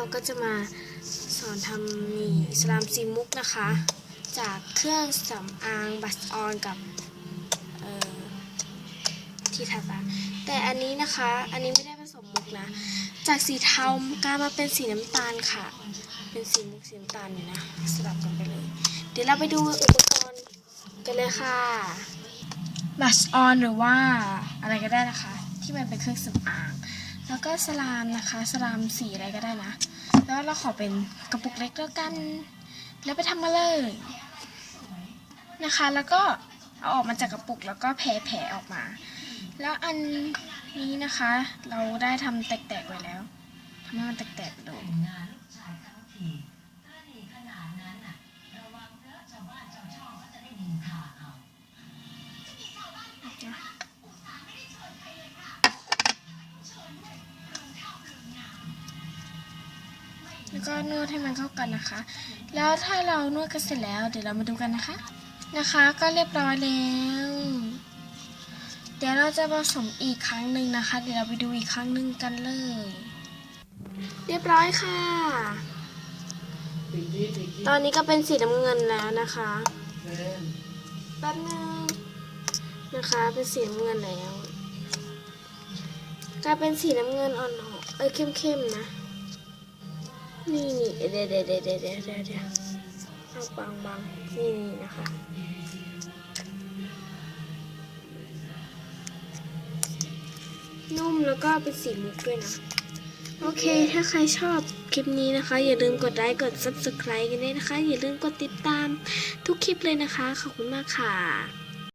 เราก็จะมาสอนทำนี่สลามซีมุกนะคะ จากเครื่องสำอางบัสออนกับที่ทาตาแต่อันนี้นะคะ อันนี้ไม่ได้ผสมมุกนะ จากสีเทากลายมาเป็นสีน้ำตาลค่ะ เป็นสีมุกสีน้ำตาลอยู่นะสลับกันไปเลย เดี๋ยวเราไปดูอุปกรณ์กันเลยค่ะบัสออนหรือว่าอะไรก็ได้นะคะ ที่มันเป็นเครื่องสำอาง แล้วก็สลามนะคะ สลามสีอะไรก็ได้นะ แล้วเราขอเป็นกระปุกเล็กแล้วกัน แล้วไปทำมาเลยนะคะ แล้วก็เอาออกมาจากกระปุกแล้วก็แผ่แผลออกมา แล้วอันนี้นะคะ เราได้ทำแตกๆไว้แล้วทำให้มันแตกๆไปเแล้วก็นวดให้มันเข้ากันนะคะ แล้วถ้าเรานวดกันเสร็จแล้ว เดี๋ยวเรามาดูกันนะคะ นะคะก็เรียบร้อยแล้วเดี๋ยวเราจะผสมอีกครั้งหนึ่งนะคะ เดี๋ยวเราไปดูอีกครั้งหนึ่งกันเลย เรียบร้อยค่ะ ตอนนี้ก็เป็นสีน้ำเงินแล้วนะคะแป๊บนึงนะคะ เป็นสีน้ำเงินแล้วกลายเป็นสีน้ำเงินอ่อนๆเอ้ยเข้มๆนะ นี่นี่เดี๋ยวเดี๋ยวเดี๋ยวเดี๋ยวเดี๋ยวเดี๋ยวเดี๋ยวเอาบางบางนี่นี่นะคะนุ่มแล้วก็เป็นสีมุกด้วยนะ โอเค ถ้าใครชอบคลิปนี้นะคะ อย่าลืมกดไลค์กด subscribe กันด้วยนะคะ อย่าลืมกดติดตามทุกคลิปเลยนะคะ ขอบคุณมากค่ะ